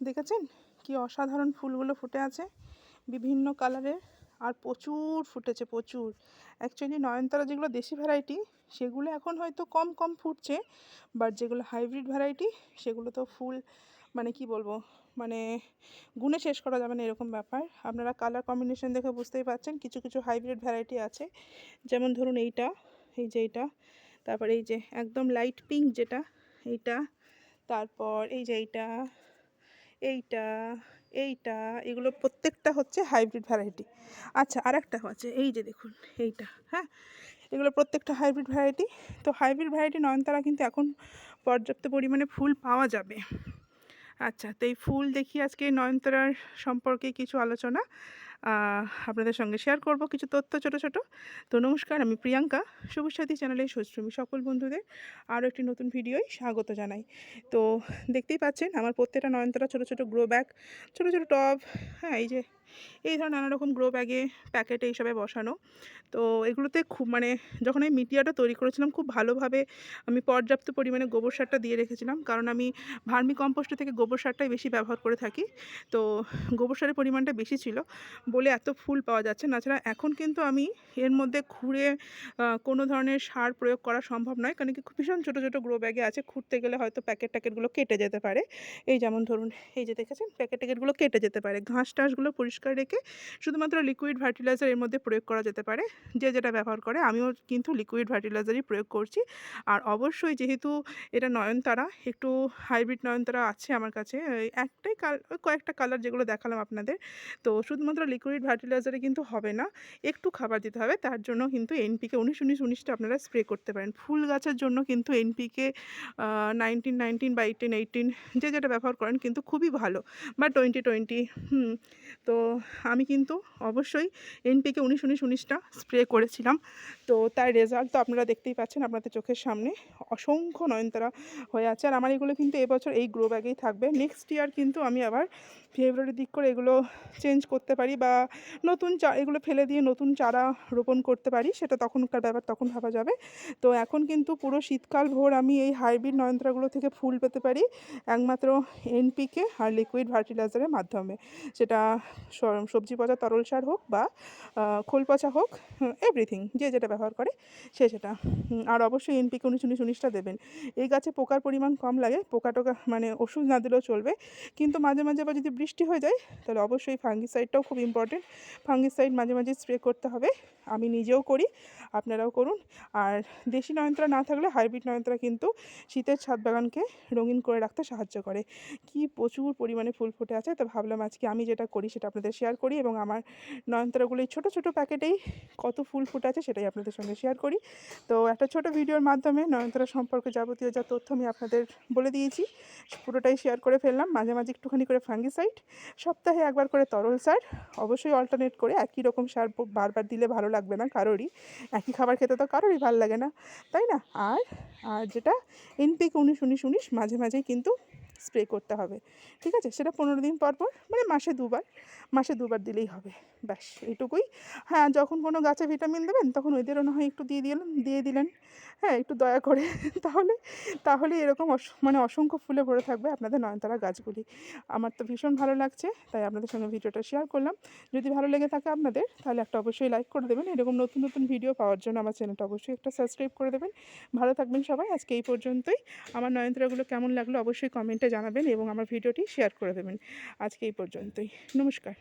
দেখেছেন? কি অসাধারণ ফুলগুলো ফুটে আছে। বিভিন্ন কালারের আর প্রচুর ফুটেছে, প্রচুর। অ্যাকচুয়ালি নয়নতারা যেগুলো দেশি ভ্যারাইটি সেগুলো এখন হয়তো কম কম ফুটছে বাট যেগুলো হাইব্রিড ভ্যারাইটি সেগুলো তো ফুল মানে কি বলব মানে গুণে শেষ করা যাবে না এরকম ব্যাপার। আপনারা কালার কম্বিনেশন দেখে বুঝতেই পারছেন, কিছু কিছু হাইব্রিড ভ্যারাইটি আছে। যেমন ধরুন এইটা, এই যে এইটা, তারপর এই যে একদম লাইট পিঙ্ক যেটা, এইটা, তারপর এই যে এইটা এইটা এইটা, এগুলো প্রত্যেকটা হচ্ছে হাইব্রিড ভ্যারাইটি আচ্ছা আর একটা আছে এই যে দেখুন, এইটা হ্যাঁ? এগুলো প্রত্যেকটা হাইব্রিড ভ্যারাইটি তো হাইব্রিড ভ্যারাইটি নয়নতারা কিন্তু এখন পর্যাপ্ত পরিমাণে ফুল পাওয়া যাবে। আচ্ছা তো এই ফুল দেখি আজকে নয়নতারার সম্পর্কে কিছু আলোচনা। আপনাদের সঙ্গে শেয়ার করব কিছু তথ্য ছোট ছোট। তো নমস্কার, আমি প্রিয়াঙ্কা। সবুজ সাথী চ্যানেলে সুশ্রমী সকল বন্ধুদের আরও একটি নতুন ভিডিওয় স্বাগত জানাই। তো দেখতেই পাচ্ছেন, আমার প্রত্যেকটা নয়নতারা ছোট ছোট গ্রো ব্যাগ ছোট ছোট টব হ্যাঁ এই যে এই ধরনের নানা রকম গ্রো ব্যাগে প্যাকেটে এইসবে বসানো। তো এগুলোতে খুব মানে যখন আমি মিডিয়াটা তৈরি করেছিলাম, খুব ভালোভাবে আমি পর্যাপ্ত পরিমাণে গোবর সারটা দিয়ে রেখেছিলাম। কারণ আমি ভার্মি কম্পোস্ট থেকে গোবর সারটাই বেশি ব্যবহার করে থাকি। তো গোবর সারের পরিমাণটা বেশি ছিল বলে এত ফুল পাওয়া যাচ্ছে না। ছাড়া এখন কিন্তু আমি এর মধ্যে খুঁড়ে কোনো ধরনের সার প্রয়োগ করা সম্ভব নয়। কারণ কি ভীষণ ছোটো ছোটো গ্রো ব্যাগে আছে। খুঁড়তে গেলে হয়তো প্যাকেট ট্যাকেটগুলো কেটে যেতে পারে। এই যেমন ধরুন, এই যে দেখেছেন প্যাকেট ট্যাকেটগুলো কেটে যেতে পারে। ঘাস টাসগুলো পরিষ্কার রেখে শুধুমাত্র লিকুইড ফার্টিলাইজার এর মধ্যে প্রয়োগ করা যেতে পারে। যে যেটা ব্যবহার করে, আমিও কিন্তু লিকুইড ফার্টিলাইজারই প্রয়োগ করছি। আর অবশ্যই যেহেতু এটা নয়নতারা, একটু হাইব্রিড নয়নতারা আছে আমার কাছে একটাই কাল কয়েকটা কালার যেগুলো দেখালাম আপনাদের, তো শুধুমাত্র লিকুইড ফার্টিলাইজারে কিন্তু হবে না, একটু খাবার দিতে হবে। তার জন্য কিন্তু এনপিকে উনিশ উনিশ, উনিশটা আপনারা স্প্রে করতে পারেন। ফুল গাছের জন্য কিন্তু এনপিকে নাইনটিন নাইনটিন বা এইটিন এইটিন যে যেটা ব্যবহার করেন কিন্তু খুবই ভালো, বা টোয়েন্টি টোয়েন্টি হুম, তো আমি কিন্তু অবশ্যই এনপিকে উনিশ উনিশ উনিশটা স্প্রে করেছিলাম। তো তার রেজাল্ট তো আপনারা দেখতেই পাচ্ছেন আপনাদের চোখের সামনে। অসংখ্য নয়নতারা হয়ে আছে। আর আমার এগুলো কিন্তু এবছর এই গ্রো ব্যাগেই থাকবে। নেক্সট ইয়ার কিন্তু আমি আবার ফেব্রুয়ারির দিক করে এগুলো চেঞ্জ করতে পারি বা নতুন চা, এগুলো ফেলে দিয়ে নতুন চারা রোপণ করতে পারি। সেটা তখনকার ব্যাপার, তখন ভাবা যাবে। তো এখন কিন্তু পুরো শীতকাল ভোর আমি এই হাইব্রিড নয়নতারাগুলো থেকে ফুল পেতে পারি। একমাত্র এনপিকে আর লিকুইড ফার্টিলাইজারের মাধ্যমে। সেটা সবজি পচা, তরল সার হোক বা খোল পচা হোক এভরিথিং যে যেটা ব্যবহার করে সে সেটা। আর অবশ্যই এনপিকে উনিশ উনিশ উনিশটা দেবেন। এই গাছে পোকার পরিমাণ কম লাগে পোকা টোকা মানে ওষুধ না দিলেও চলবে। কিন্তু মাঝে মাঝে আবার যদি বৃষ্টি হয়ে যায়, তাহলে অবশ্যই ফাঙ্গিসাইডটাও খুব ইম্পর্টেন্ট ফাঙ্গিসাইড মাঝে মাঝে স্প্রে করতে হবে। আমি নিজেও করি, আপনারাও করুন। আর দেশি নয়নতারা না থাকলে হাইব্রিড নয়নতারা কিন্তু শীতের ছাদ বাগানকে রঙিন করে রাখতে সাহায্য করে। কি প্রচুর পরিমাণে ফুল ফুটে আছে, তো ভাবলাম আজকে আমি যেটা করি সেটা আপনাদের শেয়ার করি এবং আমার নয়নতারাগুলো এই ছোটো ছোটো প্যাকেটেই কত ফুল ফুটে আছে সেটাই আপনাদের সঙ্গে শেয়ার করি। তো একটা ছোট ভিডিওর মাধ্যমে নয়নতারা সম্পর্কে যাবতীয় যা তথ্য আমি আপনাদের বলে দিয়েছি, পুরোটাই শেয়ার করে ফেললাম। মাঝে মাঝে একটুখানি করে ফাঙ্গিসাইড সপ্তাহে একবার করে তরল সার, অবশ্যই অল্টারনেট করে একই রকম সার বারবার দিলে ভালো লাগবে না কারোরই, একই খাবার খেতে তো কারোরই ভালো লাগে না, তাই না? আর আর যেটা এনপিক উনিশ উনিশ উনিশ মাঝে, মাঝেই কিন্তু স্প্রে করতে হবে। ঠিক আছে? সেটা পনেরো দিন পর পর মানে মাসে দুবার মাসে দুবার দিলেই হবে। ব্যাস, এইটুকুই। হ্যাঁ যখন কোনো গাছে ভিটামিন দেবেন, তখন ওদেরও না হয় একটু দিয়ে দিলেন দিয়ে দিলেন। হ্যাঁ একটু দয়া করে তাহলে তাহলে এরকম মানে অসংখ্য ফুলে ভরে থাকবে আপনাদের নয়নতারা গাছগুলি। আমার তো ভীষণ ভালো লাগছে, তাই আপনাদের সঙ্গে ভিডিওটা শেয়ার করলাম। যদি ভালো লেগে থাকে আপনাদের, তাহলে একটা অবশ্যই লাইক করে দেবেন। এরকম নতুন নতুন ভিডিও পাওয়ার জন্য আমার চ্যানেলটা অবশ্যই একটা সাবস্ক্রাইব করে দেবেন। ভালো থাকবেন সবাই, আজকে এই পর্যন্তই। আমার নয়নতারাগুলো কেমন লাগল অবশ্যই কমেন্টে জানাবেন এবং আমার ভিডিওটি শেয়ার করে দেবেন। আজকে এই পর্যন্তই। নমস্কার।